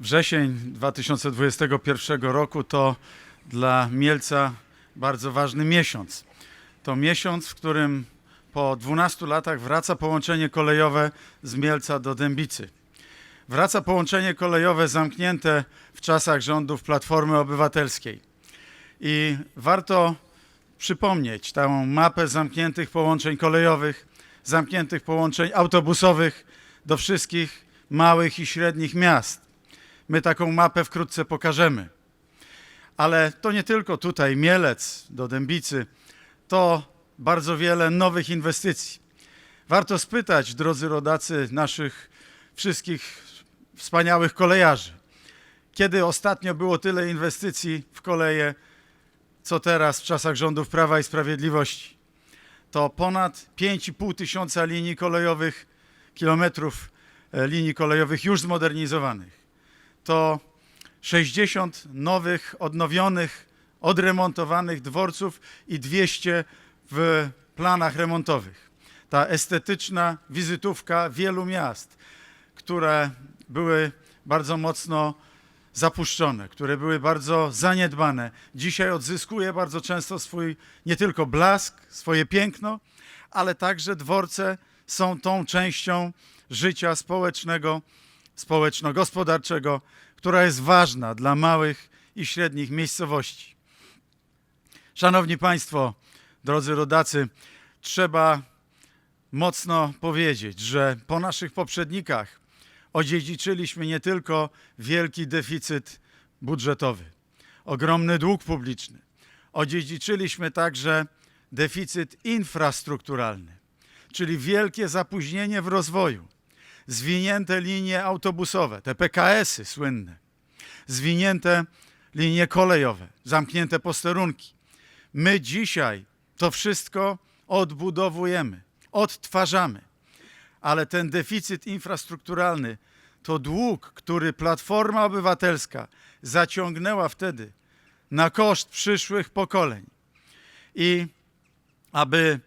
Wrzesień 2021 roku to dla Mielca bardzo ważny miesiąc. To miesiąc, w którym po 12 latach wraca połączenie kolejowe z Mielca do Dębicy. Wraca połączenie kolejowe zamknięte w czasach rządów Platformy Obywatelskiej. I warto przypomnieć tę mapę zamkniętych połączeń kolejowych, zamkniętych połączeń autobusowych do wszystkich małych i średnich miast. My taką mapę wkrótce pokażemy. Ale to nie tylko tutaj Mielec do Dębicy, to bardzo wiele nowych inwestycji. Warto spytać, drodzy rodacy, naszych wszystkich wspaniałych kolejarzy, kiedy ostatnio było tyle inwestycji w koleje, co teraz w czasach rządów Prawa i Sprawiedliwości. To ponad 5,5 tysiąca linii kolejowych, kilometrów e, linii kolejowych już zmodernizowanych. To 60 nowych, odnowionych, odremontowanych dworców i 200 w planach remontowych. Ta estetyczna wizytówka wielu miast, które były bardzo mocno zapuszczone, które były bardzo zaniedbane, dzisiaj odzyskuje bardzo często swój nie tylko blask, swoje piękno, ale także dworce są tą częścią życia społecznego, społeczno-gospodarczego, która jest ważna dla małych i średnich miejscowości. Szanowni Państwo, drodzy rodacy, trzeba mocno powiedzieć, że po naszych poprzednikach odziedziczyliśmy nie tylko wielki deficyt budżetowy, ogromny dług publiczny, odziedziczyliśmy także deficyt infrastrukturalny, czyli wielkie zapóźnienie w rozwoju, zwinięte linie autobusowe, te PKS-y słynne, zwinięte linie kolejowe, zamknięte posterunki. My dzisiaj to wszystko odbudowujemy, odtwarzamy, ale ten deficyt infrastrukturalny to dług, który Platforma Obywatelska zaciągnęła wtedy na koszt przyszłych pokoleń. I aby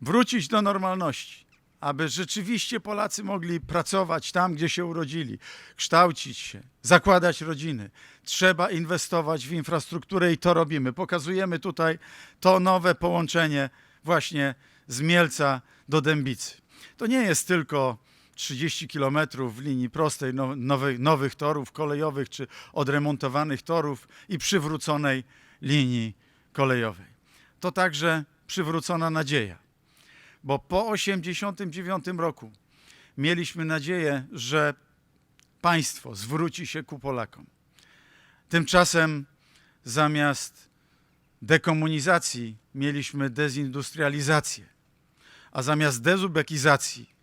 wrócić do normalności, aby rzeczywiście Polacy mogli pracować tam, gdzie się urodzili, kształcić się, zakładać rodziny. Trzeba inwestować w infrastrukturę i to robimy. Pokazujemy tutaj to nowe połączenie właśnie z Mielca do Dębicy. To nie jest tylko 30 kilometrów w linii prostej no- nowych, nowych torów kolejowych czy odremontowanych torów i przywróconej linii kolejowej. To także przywrócona nadzieja bo po 1989 roku mieliśmy nadzieję, że państwo zwróci się ku Polakom. Tymczasem zamiast dekomunizacji mieliśmy dezindustrializację, a zamiast dezubekizacji,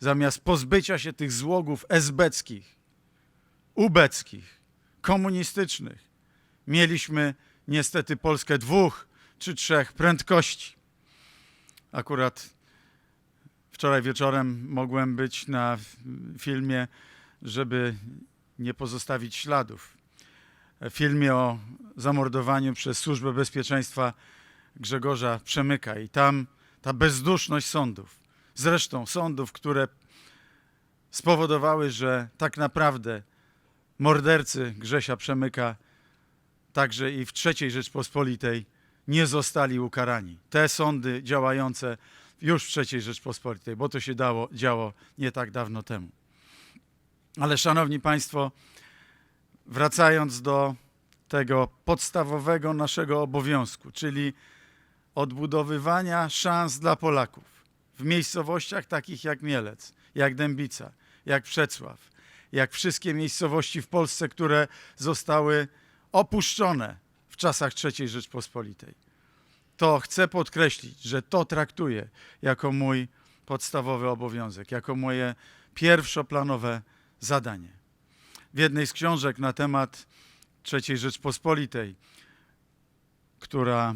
zamiast pozbycia się tych złogów esbeckich, ubeckich, komunistycznych, mieliśmy niestety Polskę dwóch czy trzech prędkości. Akurat Wczoraj wieczorem mogłem być na filmie, żeby nie pozostawić śladów. W filmie o zamordowaniu przez Służbę Bezpieczeństwa Grzegorza Przemyka i tam ta bezduszność sądów. Zresztą sądów, które spowodowały, że tak naprawdę mordercy Grzesia Przemyka także i w III Rzeczpospolitej nie zostali ukarani. Te sądy działające już w III Rzeczpospolitej, bo to się dało, działo nie tak dawno temu. Ale szanowni Państwo, wracając do tego podstawowego naszego obowiązku, czyli odbudowywania szans dla Polaków w miejscowościach takich jak Mielec, jak Dębica, jak Przecław, jak wszystkie miejscowości w Polsce, które zostały opuszczone w czasach III Rzeczpospolitej to chcę podkreślić, że to traktuję jako mój podstawowy obowiązek, jako moje pierwszoplanowe zadanie. W jednej z książek na temat III Rzeczpospolitej, która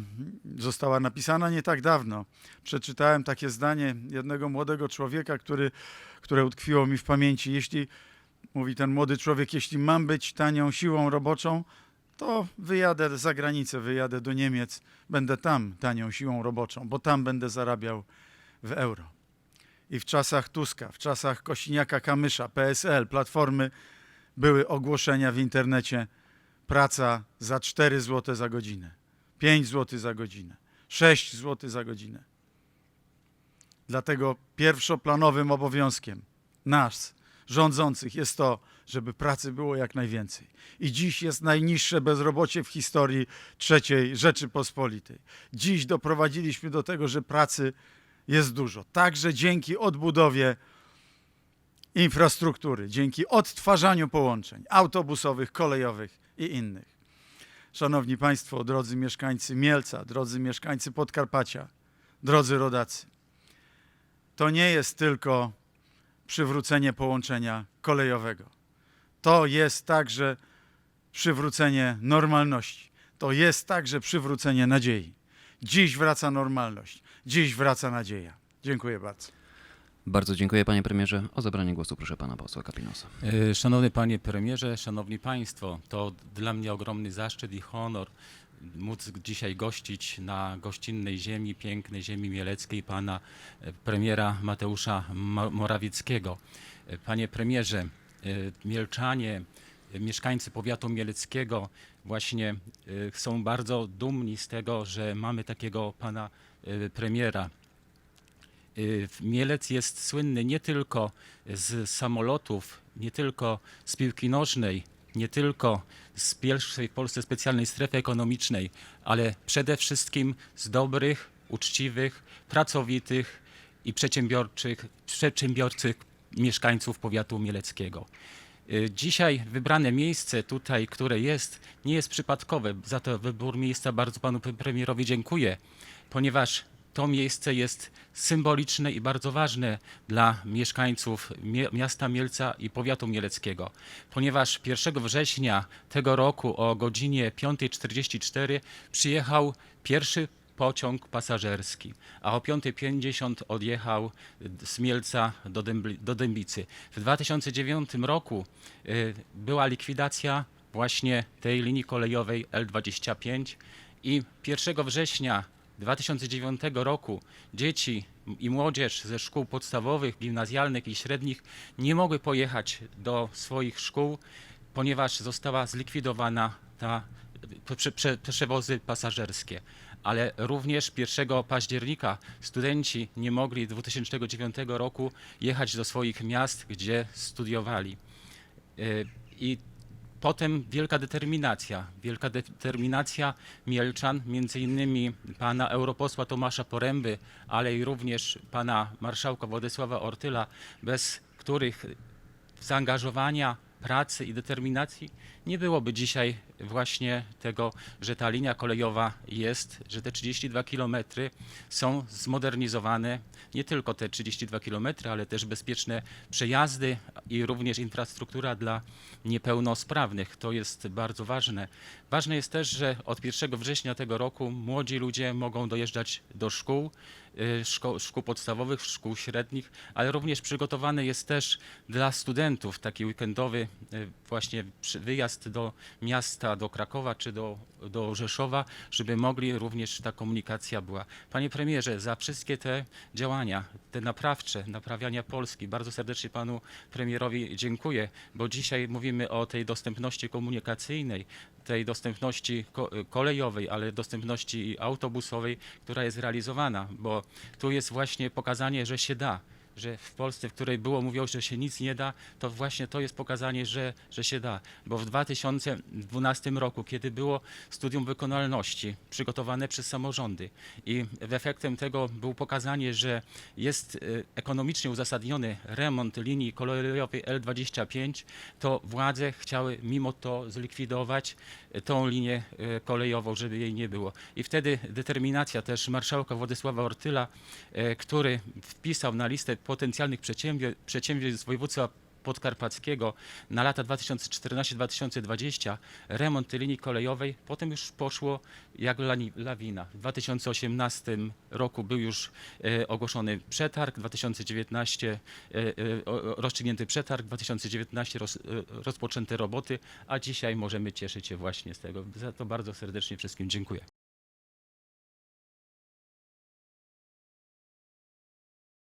została napisana nie tak dawno, przeczytałem takie zdanie jednego młodego człowieka, który, które utkwiło mi w pamięci. Jeśli, mówi ten młody człowiek, jeśli mam być tanią siłą roboczą, to wyjadę za granicę, wyjadę do Niemiec, będę tam tanią siłą roboczą, bo tam będę zarabiał w euro. I w czasach Tuska, w czasach Kosiniaka-Kamysza, PSL, Platformy, były ogłoszenia w internecie praca za 4 zł za godzinę, 5 zł za godzinę, 6 zł za godzinę. Dlatego pierwszoplanowym obowiązkiem nas, rządzących, jest to, żeby pracy było jak najwięcej. I dziś jest najniższe bezrobocie w historii III Rzeczypospolitej. Dziś doprowadziliśmy do tego, że pracy jest dużo. Także dzięki odbudowie infrastruktury, dzięki odtwarzaniu połączeń autobusowych, kolejowych i innych. Szanowni Państwo, drodzy mieszkańcy Mielca, drodzy mieszkańcy Podkarpacia, drodzy rodacy, to nie jest tylko przywrócenie połączenia kolejowego. To jest także przywrócenie normalności. To jest także przywrócenie nadziei. Dziś wraca normalność. Dziś wraca nadzieja. Dziękuję bardzo. Bardzo dziękuję panie premierze. O zabranie głosu proszę pana posła Kapinosa. E, Szanowny panie premierze, szanowni państwo, to dla mnie ogromny zaszczyt i honor móc dzisiaj gościć na gościnnej ziemi, pięknej ziemi mieleckiej pana e, premiera Mateusza Ma- Morawieckiego. E, Panie premierze, Mielczanie, e, mieszkańcy powiatu mieleckiego właśnie e, są bardzo dumni z tego, że mamy takiego pana e, premiera. Mielec jest słynny nie tylko z samolotów, nie tylko z piłki nożnej, nie tylko z pierwszej w Polsce specjalnej strefy ekonomicznej, ale przede wszystkim z dobrych, uczciwych, pracowitych i przedsiębiorczych, przedsiębiorczych mieszkańców powiatu mieleckiego. Y, Dzisiaj wybrane miejsce tutaj, które jest, nie jest przypadkowe. Za to wybór miejsca bardzo panu pre- premierowi dziękuję, ponieważ to miejsce jest symboliczne i bardzo ważne dla mieszkańców mie- miasta Mielca i powiatu mieleckiego, ponieważ 1 września tego roku o godzinie 5.44 przyjechał pierwszy pociąg pasażerski, a o 5.50 odjechał z Mielca do, Dębli, do Dębicy. W 2009 roku y, była likwidacja właśnie tej linii kolejowej L25 i 1 września 2009 roku dzieci i młodzież ze szkół podstawowych, gimnazjalnych i średnich nie mogły pojechać do swoich szkół, ponieważ została zlikwidowana ta prze, prze, przewozy pasażerskie. Ale również 1 października studenci nie mogli 2009 roku jechać do swoich miast, gdzie studiowali. Y, I potem wielka determinacja, wielka determinacja Mielczan, między innymi pana europosła Tomasza Poręby, ale i również pana marszałka Władysława Ortyla, bez których zaangażowania, pracy i determinacji nie byłoby dzisiaj właśnie tego, że ta linia kolejowa jest, że te 32 kilometry są zmodernizowane, nie tylko te 32 kilometry, ale też bezpieczne przejazdy i również infrastruktura dla niepełnosprawnych. To jest bardzo ważne. Ważne jest też, że od 1 września tego roku młodzi ludzie mogą dojeżdżać do szkół, y, szko- szkół podstawowych, szkół średnich, ale również przygotowany jest też dla studentów taki weekendowy y, właśnie wyjazd do miasta, do Krakowa czy do, do Rzeszowa, żeby mogli również ta komunikacja była. Panie premierze, za wszystkie te działania, te naprawcze, naprawiania Polski, bardzo serdecznie panu premierowi dziękuję, bo dzisiaj mówimy o tej dostępności komunikacyjnej, tej dostępności ko- kolejowej, ale dostępności autobusowej, która jest realizowana, bo tu jest właśnie pokazanie, że się da że w Polsce, w której było mówiło, że się nic nie da, to właśnie to jest pokazanie, że, że się da. Bo w 2012 roku, kiedy było studium wykonalności przygotowane przez samorządy i efektem tego było pokazanie, że jest e, ekonomicznie uzasadniony remont linii kolejowej L25, to władze chciały mimo to zlikwidować tą linię e, kolejową, żeby jej nie było. I wtedy determinacja też marszałka Władysława Ortyla, e, który wpisał na listę potencjalnych przedsięwzięć województwa podkarpackiego na lata 2014-2020 remont tej linii kolejowej, potem już poszło jak lawina. W 2018 roku był już e, ogłoszony przetarg, 2019 e, e, rozstrzygnięty przetarg, 2019 roz, rozpoczęte roboty, a dzisiaj możemy cieszyć się właśnie z tego. Za to bardzo serdecznie wszystkim dziękuję.